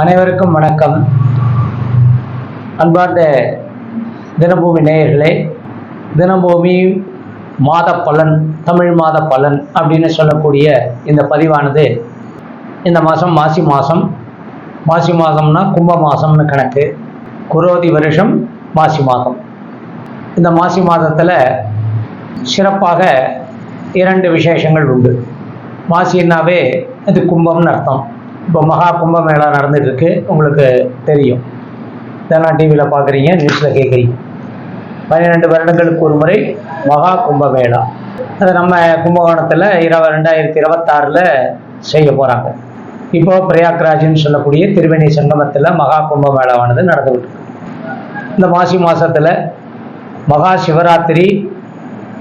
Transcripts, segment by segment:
அனைவருக்கும் வணக்கம். அன்பார்ந்த தினபூமி நேயர்களே தினபூமி மாத பலன் தமிழ் மாத பலன் அப்படின்னு சொல்லக்கூடிய இந்த பதிவானது இந்த மாதம் மாசி மாதம். மாசி மாதம்னா கும்ப மாதம்னு கணக்கு. குரோதி வருஷம் மாசி மாதம். இந்த மாசி மாதத்தில் சிறப்பாக இரண்டு விசேஷங்கள் உண்டு. மாசின்னாவே அது கும்பம்னு அர்த்தம். இப்போ மகா கும்பமேளா நடந்துட்டு இருக்கு உங்களுக்கு தெரியும். இதெல்லாம் டிவியில் பார்க்குறீங்க நியூஸில் கேட்குறீங்க. பன்னிரெண்டு வருடங்களுக்கு ஒரு முறை மகா கும்பமேளா. அது நம்ம கும்பகோணத்தில் இரவு ரெண்டாயிரத்தி இருபத்தாறில் செய்ய போகிறாங்க இப்போ பிரயாக்ராஜ்னு சொல்லக்கூடிய திருவேணி சங்கமத்தில் மகா கும்பமேளாவானது நடந்துகிட்டு இந்த மாசி மாதத்தில் மகா சிவராத்திரி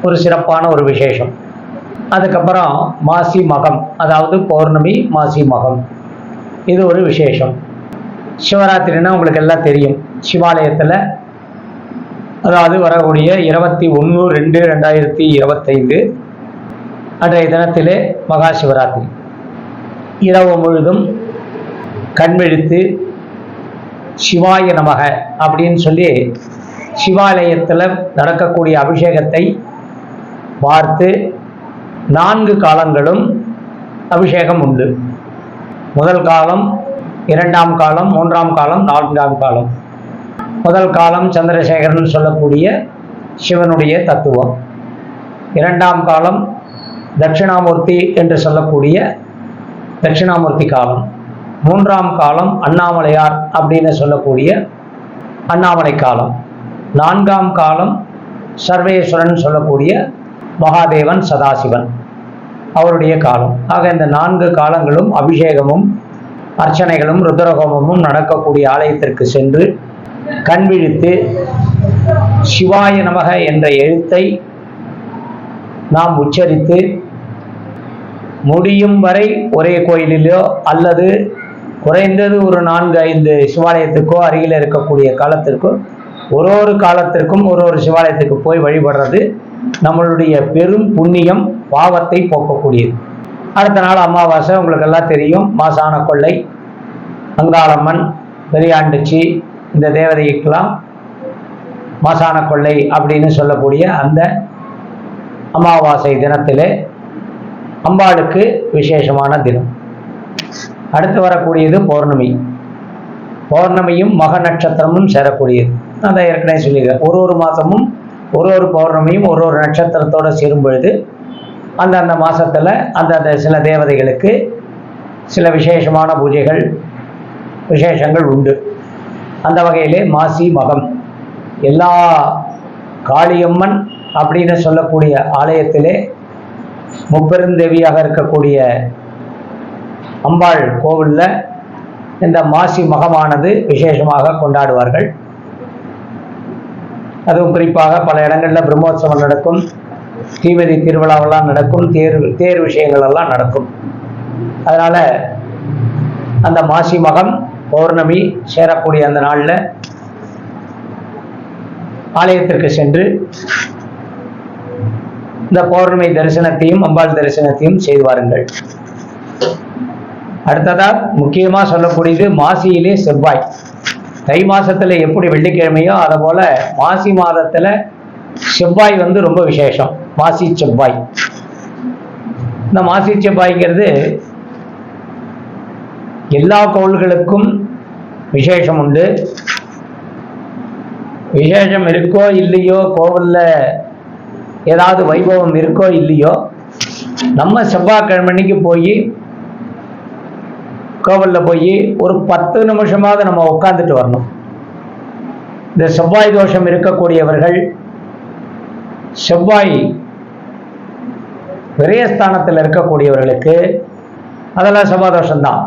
ஒரு சிறப்பான ஒரு விசேஷம். அதுக்கப்புறம் மாசி மகம் அதாவது பௌர்ணமி மாசி மகம். இது ஒரு விசேஷம். சிவராத்திரின்னா உங்களுக்கு எல்லாம் தெரியும். சிவாலயத்தில் அதாவது வரக்கூடிய இருபத்தி ஒன்று ரெண்டு ரெண்டாயிரத்தி இருபத்தைந்து அன்றைய தினத்திலே மகா சிவராத்திரி. இரவு முழுதும் கண்விழித்து சிவாய நமக அப்படின்னு சொல்லி சிவாலயத்தில் நடக்கக்கூடிய அபிஷேகத்தை பார்த்து நான்கு காலங்களும் அபிஷேகம் உண்டு. முதல் காலம் இரண்டாம் காலம் மூன்றாம் காலம் நான்காம் காலம். முதல் காலம் சந்திரசேகரன் சொல்லக்கூடிய சிவனுடைய தத்துவம். இரண்டாம் காலம் தட்சிணாமூர்த்தி என்று சொல்லக்கூடிய தட்சிணாமூர்த்தி காலம். மூன்றாம் காலம் அண்ணாமலையார் அப்படின்னு சொல்லக்கூடிய அண்ணாமலை காலம். நான்காம் காலம் சர்வேஸ்வரன் சொல்லக்கூடிய மகாதேவன் சதாசிவன். அவருடைய காலம். ஆக இந்த நான்கு காலங்களும் அபிஷேகமும் அர்ச்சனைகளும் ருத்ரகோமமும் நடக்கக்கூடிய ஆலயத்திற்கு சென்று கண் விழித்து சிவாய நமக என்ற எழுத்தை நாம் உச்சரித்து முடியும் வரை ஒரே கோயிலிலோ அல்லது குறைந்தது ஒரு நான்கு ஐந்து சிவாலயத்துக்கோ அருகில் இருக்கக்கூடிய காலத்திற்கோ ஒரு ஒரு காலத்திற்கும் ஒரு ஒரு சிவாலயத்துக்கு போய் வழிபடுறது நம்மளுடைய பெரும் புண்ணியம் பாவத்தை போக்கக்கூடியது. அடுத்த நாள் அமாவாசை உங்களுக்கு எல்லாம் தெரியும் மாசான கொள்ளை அங்காளம்மன் பெரியாண்டுச்சி இந்த தேவதைக்கெல்லாம் மாசான கொள்ளை அப்படின்னு சொல்லக்கூடிய அந்த அமாவாசை தினத்திலே அம்பாளுக்கு விசேஷமான தினம். அடுத்து வரக்கூடியது பௌர்ணமி. பௌர்ணமியும் மக நட்சத்திரமும் சேரக்கூடியது. நான் ஏற்கனவே சொல்லியிருக்கேன். ஒரு ஒரு மாதமும் ஒரு ஒரு பௌர்ணமியும் ஒரு ஒரு நட்சத்திரத்தோடு சேரும் பொழுது அந்தந்த மாதத்தில் அந்தந்த சில தேவதைகளுக்கு சில விசேஷமான பூஜைகள் விசேஷங்கள் உண்டு. அந்த வகையிலே மாசி மகம் எல்லா காளியம்மன் அப்படின்னு சொல்லக்கூடிய ஆலயத்திலே முப்பெருந்தேவியாக இருக்கக்கூடிய அம்பாள் கோவிலில் இந்த மாசி மகமானது விசேஷமாக கொண்டாடுவார்கள். அதுவும் குறிப்பாக பல இடங்களில் பிரம்மோற்சவம் நடக்கும் தீவதி திருவிழாவெல்லாம் நடக்கும் தேர் தேர் விஷயங்கள் எல்லாம் நடக்கும். அதனால் அந்த மாசி மகம் பௌர்ணமி சேரக்கூடிய அந்த நாளில் ஆலயத்திற்கு சென்று இந்த பௌர்ணமி தரிசனத்தையும் அம்பாள் தரிசனத்தையும் செய்து வாருங்கள். அடுத்ததா முக்கியமா சொல்லக்கூடியது மாசியிலே செவ்வாய். தை மாசத்துல எப்படி வெள்ளிக்கிழமையோ அதை போல மாசி மாதத்துல செவ்வாய் வந்து ரொம்ப விசேஷம். மாசி செவ்வாய். இந்த மாசி செவ்வாய்ங்கிறது எல்லா கோள்களுக்கும் விசேஷம் உண்டு. விசேஷம் இருக்கோ இல்லையோ கோவில்ல ஏதாவது வைபவம் இருக்கோ இல்லையோ நம்ம செவ்வாய்க்கிழமைக்கு போய் கோவிலில் போய் ஒரு பத்து நிமிஷமாவது நம்ம உட்காந்துட்டு வரணும். இந்த செவ்வாய் தோஷம் இருக்கக்கூடியவர்கள் செவ்வாய் விரயஸ்தானத்தில் இருக்கக்கூடியவர்களுக்கு அதெல்லாம் செவ்வாய் தோஷம்தான்.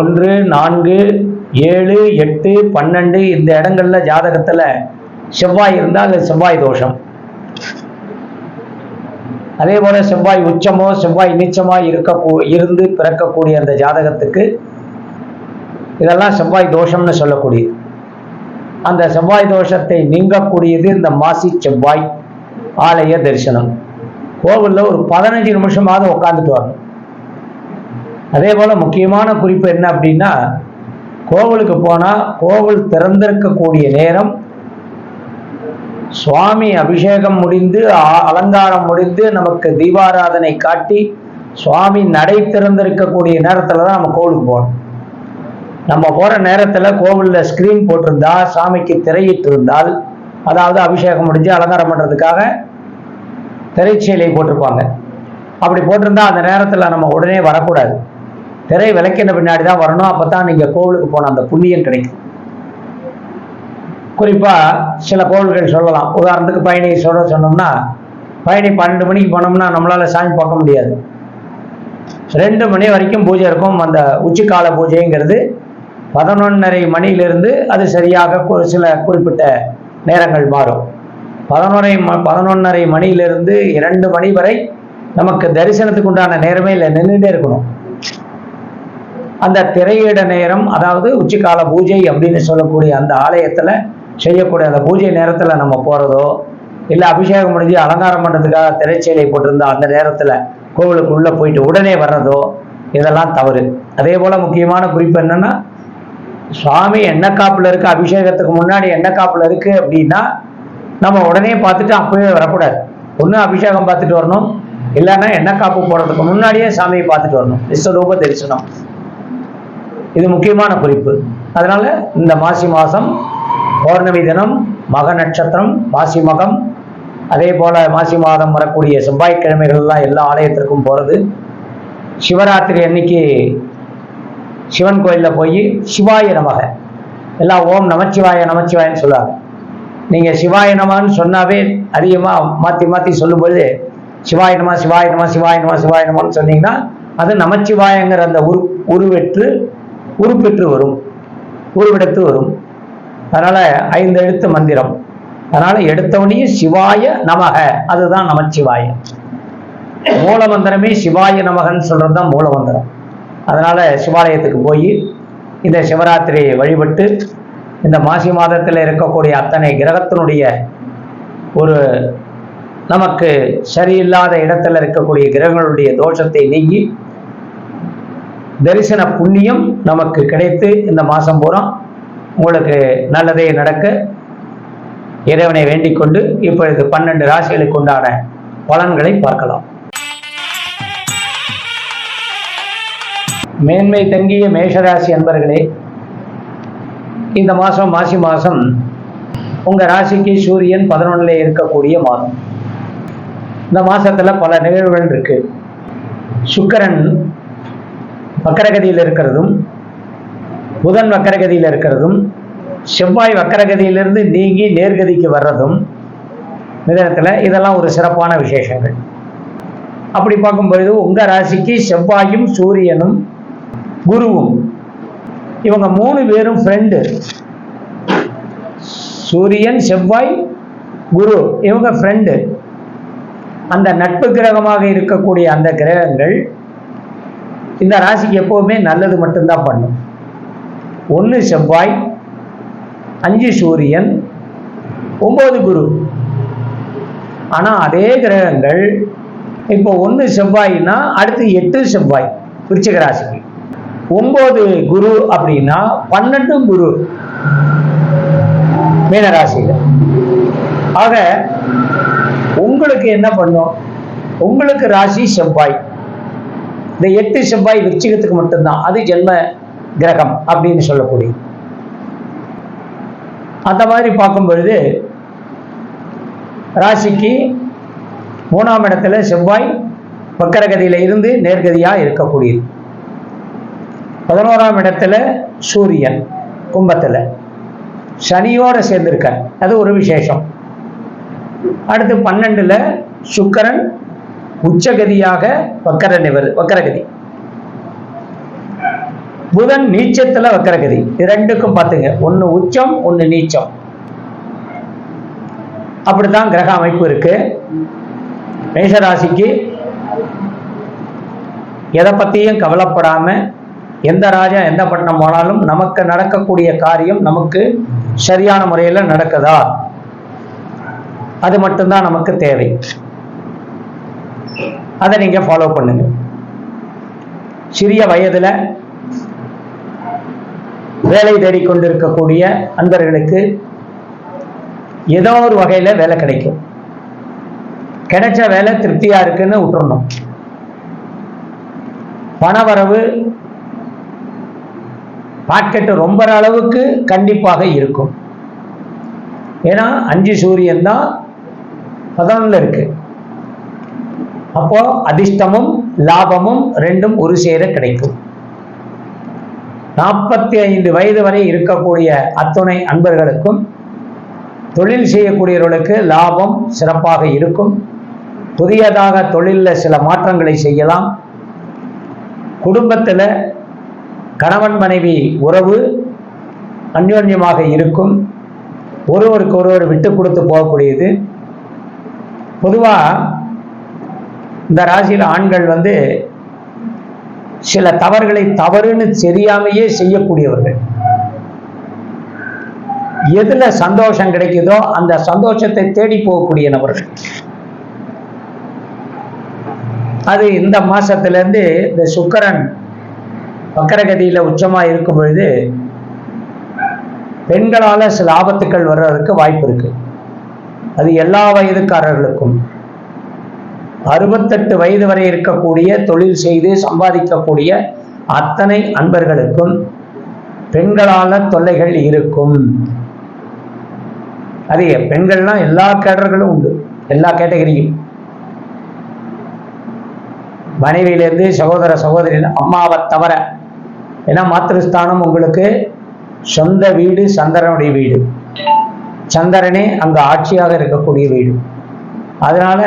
ஒன்று நான்கு ஏழு எட்டு பன்னெண்டு இந்த இடங்கள்ல ஜாதகத்தில் செவ்வாய் இருந்தால் அது செவ்வாய் தோஷம். அதே போல செவ்வாய் உச்சமோ செவ்வாய் நீச்சமோ இருக்க இருந்து பிறக்கக்கூடிய அந்த ஜாதகத்துக்கு இதெல்லாம் செவ்வாய் தோஷம்னு சொல்லக்கூடியது. அந்த செவ்வாய் தோஷத்தை நீங்கக்கூடியது இந்த மாசி செவ்வாய் ஆலய தரிசனம். கோவிலில் ஒரு பதினஞ்சு நிமிஷமாவது உட்காந்துட்டு வரணும். அதே போல் முக்கியமான குறிப்பு என்ன அப்படின்னா கோவிலுக்கு போனால் கோவில் திறந்திருக்கக்கூடிய நேரம் சுவாமி அபிஷேகம் முடிந்து அலங்காரம் முடிந்து நமக்கு தீபாராதனை காட்டி சுவாமி நடை திறந்திருக்கக்கூடிய நேரத்துல தான் நம்ம கோவிலுக்கு போகணும். நம்ம போற நேரத்துல கோவிலில் ஸ்கிரீன் போட்டிருந்தா சாமிக்கு திரையிட்டு இருந்தால் அதாவது அபிஷேகம் முடிஞ்சு அலங்காரம் பண்றதுக்காக திரைச்சீலை போட்டிருப்பாங்க. அப்படி போட்டிருந்தா அந்த நேரத்துல நம்ம உடனே வரக்கூடாது. திரை விளக்கின பின்னாடி தான் வரணும் அப்பதான் நீங்க கோவிலுக்கு போன அந்த புண்ணியம் கிடைக்கும். குறிப்பாக சில கோள்கள் சொல்லலாம். உதாரணத்துக்கு பயணி சொல்ல சொன்னோம்னா பயணி பன்னெண்டு மணிக்கு போனோம்னா நம்மளால் சாமி பார்க்க முடியாது. ரெண்டு மணி வரைக்கும் பூஜை இருக்கும். அந்த உச்சிக்கால பூஜைங்கிறது பதினொன்னரை மணியிலிருந்து அது சரியாக சில குறிப்பிட்ட நேரங்கள் மாறும். பதினொரை ம பதினொன்னரை மணியிலிருந்து இரண்டு மணி வரை நமக்கு தரிசனத்துக்கு உண்டான நேரமே இல்லை. நின்றுட்டே இருக்கணும். அந்த திரையிட நேரம் அதாவது உச்சிக்கால பூஜை அப்படின்னு சொல்லக்கூடிய அந்த ஆலயத்தில் செய்யக்கூடிய அந்த பூஜை நேரத்தில் நம்ம போகிறதோ இல்லை அபிஷேகம் முடிஞ்சு அலங்காரம் பண்ணுறதுக்காக திரைச்சீலை போட்டிருந்த அந்த நேரத்தில் கோவிலுக்கு உள்ளே போயிட்டு உடனே வர்றதோ இதெல்லாம் தவறு. அதே போல் முக்கியமான குறிப்பு என்னன்னா சுவாமி எண்ணெய் காப்பில் இருக்கு அபிஷேகத்துக்கு முன்னாடி எண்ணெய் காப்பில் இருக்குது அப்படின்னா நம்ம உடனே பார்த்துட்டு அப்பவே வரக்கூடாது. ஒன்று அபிஷேகம் பார்த்துட்டு வரணும். இல்லைன்னா எண்ணெய் காப்பு போடுறதுக்கு முன்னாடியே சாமியை பார்த்துட்டு வரணும். விஸ்வரூப தரிசனம். இது முக்கியமான குறிப்பு. அதனால இந்த மாசி மாதம் பௌர்ணமி தினம் மக நட்சத்திரம் மாசி மகம். அதே போல மாசி மாதம் வரக்கூடிய செவ்வாய்க்கிழமைகள்லாம் எல்லா ஆலயத்திற்கும் போகிறது சிவராத்திரி அன்னைக்கு சிவன் கோயிலில் போய் சிவாய நமக. எல்லாம் ஓம் நமச்சிவாய நமச்சிவாயன்னு சொல்லுவாங்க. நீங்கள் சிவாய நமன்னு சொன்னாவே அதிகமாக மாற்றி மாற்றி சொல்லும்போது சிவாய நம சிவாய நம சிவாய நம சிவாய நமன்னு சொன்னீங்கன்னா அது நமச்சிவாயங்கிற அந்த உரு உருவெற்று உருப்பெற்று வரும். உருவெடுத்து வரும். அதனால ஐந்து எழுத்து மந்திரம். அதனால எடுத்தவனையே சிவாய நமக. அதுதான் நமச்சிவாய. மூல மந்திரமே சிவாய நமகன்னு சொல்கிறது தான் மூல மந்திரம். அதனால சிவாலயத்துக்கு போய் இந்த சிவராத்திரியை வழிபட்டு இந்த மாசி மாதத்தில் இருக்கக்கூடிய அத்தனை கிரகத்தினுடைய ஒரு நமக்கு சரியில்லாத இடத்துல இருக்கக்கூடிய கிரகங்களுடைய தோஷத்தை நீங்கி தரிசன புண்ணியம் நமக்கு கிடைத்து இந்த மாதம் பூரா உங்களுக்கு நல்லதே நடக்க இறைவனை வேண்டிக் கொண்டு இப்பொழுது பன்னெண்டு ராசிகளுக்கு உண்டான பலன்களை பார்க்கலாம். மேன்மை தங்கிய மேஷராசி அன்பர்களே இந்த மாசம் மாசி மாசம் உங்க ராசிக்கு சூரியன் பதினொன்னுல இருக்கக்கூடிய மாதம். இந்த மாசத்துல பல நிகழ்வுகள் இருக்கு. சுக்கரன் வக்கரகதியில் இருக்கிறதும் புதன் வக்கரகதியில் இருக்கிறதும் செவ்வாய் வக்கரகதியிலிருந்து நீங்கி நேர்கதிக்கு வர்றதும் மிதனத்தில் இதெல்லாம் ஒரு சிறப்பான விசேஷங்கள். அப்படி பார்க்கும்பொழுது உங்கள் ராசிக்கு செவ்வாயும் சூரியனும் குருவும் இவங்க மூணு பேரும் ஃப்ரெண்டு சூரியன் செவ்வாய் குரு இவங்க ஃப்ரெண்டு அந்த நட்பு கிரகமாக இருக்கக்கூடிய அந்த கிரகங்கள் இந்த ராசிக்கு எப்போவுமே நல்லது மட்டும்தான் பண்ணும். ஒன்று செவ்வாய் அஞ்சு சூரியன் ஒம்பது குரு. ஆனால் அதே கிரகங்கள் இப்போ ஒன்று செவ்வாய்னா அடுத்து எட்டு செவ்வாய் விருச்சிகராசிக்கு ஒம்பது ஒன்பது குரு அப்படின்னா பன்னெண்டும் குரு மீனராசியில் ஆக உங்களுக்கு என்ன பண்ணும்? உங்களுக்கு ராசி செவ்வாய். இந்த எட்டு செவ்வாய் விருச்சிகத்துக்கு மட்டும்தான். அது ஜென்ம கிரகம் அப்படின்னு சொல்லக்கூடிய. அந்த மாதிரி பார்க்கும் பொழுது ராசிக்கு மூணாம் இடத்துல செவ்வாய் வக்கரகதியில இருந்து நேர்கதியா இருக்கக்கூடியது. பதினோராம் இடத்துல சூரியன் கும்பத்துல. சனியோட சேர்ந்திருக்கார். அது ஒரு விசேஷம். அடுத்து பன்னெண்டுல சுக்கரன் உச்சகதியாக வக்கர நிவர் வக்கரகதி. புதன் நீச்சத்துல வக்கரகதி. கதி ரெண்டுக்கும் பார்த்துங்க. ஒன்னு உச்சம் ஒன்னு நீச்சம். அப்படித்தான் கிரக அமைப்பு இருக்கு. மேஷராசிக்கு எதை பத்தியும் கவலைப்படாம எந்த ராஜா எந்த பட்டம் போனாலும் நமக்கு நடக்கக்கூடிய காரியம் நமக்கு சரியான முறையில் நடக்குதா? அது மட்டும்தான் நமக்கு தேவை. அதை நீங்க ஃபாலோ பண்ணுங்க. சிறிய வயதுல வேலை தேடிக்கொண்டிருக்கக்கூடிய அன்பர்களுக்கு ஏதோ ஒரு வகையில வேலை கிடைக்கும். கிடைச்ச வேலை திருப்தியா இருக்குன்னு விட்டுறணும். பணவரவு பாக்கெட்டு ரொம்ப அளவுக்கு கண்டிப்பாக இருக்கும். ஏன்னா அஞ்சு சூரியன் தான் பதினொன்னுல இருக்கு. அப்போ அதிர்ஷ்டமும் லாபமும் ரெண்டும் ஒரு சேர கிடைக்கும். நாற்பத்தி ஐந்து வயது வரை இருக்கக்கூடிய அத்துணை அன்பர்களுக்கும் தொழில் செய்யக்கூடியவர்களுக்கு லாபம் சிறப்பாக இருக்கும். புதியதாக தொழிலில் சில மாற்றங்களை செய்யலாம். குடும்பத்தில் கணவன் மனைவி உறவு அந்யோன்யமாக இருக்கும். ஒருவருக்கு ஒருவர் விட்டு கொடுத்து போகக்கூடியது. பொதுவாக இந்த ராசியில் ஆண்கள் வந்து சில தவறுகளை தவறுன்னு தெரியாமையே செய்யக்கூடியவர்கள். எதுல சந்தோஷம் கிடைக்குதோ அந்த சந்தோஷத்தை தேடி போகக்கூடிய நபர்கள். அது இந்த மாசத்துல இருந்து இந்த சுக்கரன் வக்கரகதியில் உச்சமா இருக்கும் பொழுது பெண்களால சில ஆபத்துக்கள் வர்றதுக்கு வாய்ப்பு இருக்கு. அது எல்லா வயதுக்காரர்களுக்கும் அறுபத்தெட்டு வயது வரை இருக்கக்கூடிய தொழில் செய்து சம்பாதிக்கக்கூடிய அத்தனை அன்பர்களுக்கும் பெண்களால தொல்லைகள் இருக்கும். அது பெண்கள்லாம் எல்லா கேடர்களும் உண்டு. எல்லா கேட்டகரியும். மனைவியிலிருந்து சகோதர சகோதரி அம்மாவை தவிர ஏன்னா மாத்திருஸ்தானம் உங்களுக்கு சொந்த வீடு சந்திரனுடைய வீடு. சந்திரனே அங்க ஆட்சியாக இருக்கக்கூடிய வீடு. அதனால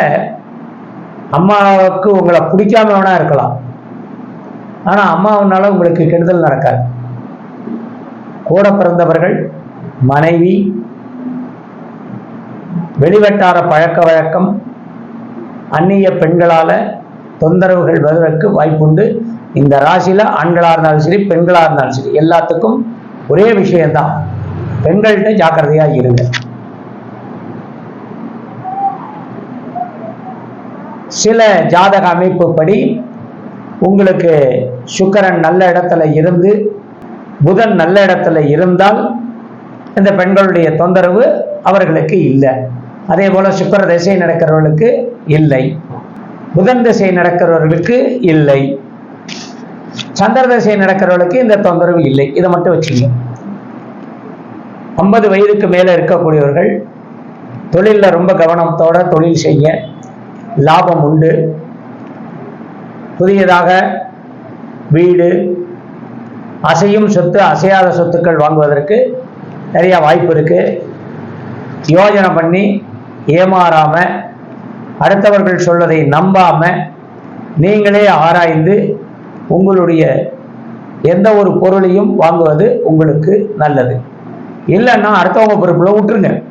அம்மாவுக்கு உங்களை பிடிக்காம வேணா இருக்கலாம். ஆனா அம்மாவுனால உங்களுக்கு கெடுதல் நடக்காது. கூட பிறந்தவர்கள் மனைவி வெளிவட்டார பழக்க வழக்கம் அந்நிய பெண்களால தொந்தரவுகள் வருவதற்கு வாய்ப்புண்டு. இந்த ராசியில ஆண்களா இருந்தாலும் சரி பெண்களா இருந்தாலும் சரி எல்லாத்துக்கும் ஒரே விஷயம்தான். பெண்கள்கிட்ட ஜாக்கிரதையா இருங்க. சில ஜாதக அமைப்புப்படி உங்களுக்கு சுக்கரன் நல்ல இடத்துல இருந்து புதன் நல்ல இடத்துல இருந்தால் இந்த பெண்களுடைய தொந்தரவு அவர்களுக்கு இல்லை. அதே போல சுக்கர திசை நடக்கிறவர்களுக்கு இல்லை. புதன் திசை நடக்கிறவர்களுக்கு இல்லை. சந்திர திசை நடக்கிறவர்களுக்கு இந்த தொந்தரவு இல்லை. இதை மட்டும் வச்சுங்க. ஐம்பது வயதுக்கு மேலே இருக்கக்கூடியவர்கள் தொழிலில் ரொம்ப கவனத்தோட தொழில் செய்ய லாபம் உண்டு. புதியதாக வீடு அசையும் சொத்து அசையாத சொத்துக்கள் வாங்குவதற்கு நிறைய வாய்ப்பு இருக்கு. யோஜனை பண்ணி ஏமாறாம அடுத்தவர்கள் சொல்வதை நம்பாம நீங்களே ஆராய்ந்து உங்களுடைய எந்த ஒரு பொருளையும் வாங்குவது உங்களுக்கு நல்லது. இல்லைன்னா அடுத்தவங்க பொறுப்புல விட்டுருங்க.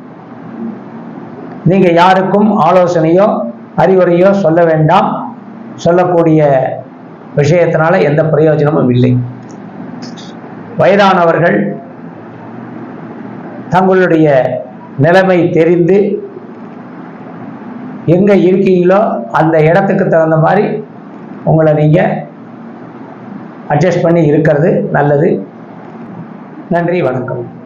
நீங்க யாருக்கும் ஆலோசனையோ அறிவுரையோ சொல்ல வேண்டாம். சொல்லக்கூடிய விஷயத்தினால எந்த பிரயோஜனமும் இல்லை. வயதானவர்கள் தங்களுடைய நிலைமை தெரிந்து எங்கே இருக்கீங்களோ அந்த இடத்துக்கு தகுந்த மாதிரி உங்களை நீங்கள் அட்ஜஸ்ட் பண்ணி இருக்கிறது நல்லது. நன்றி வணக்கம்.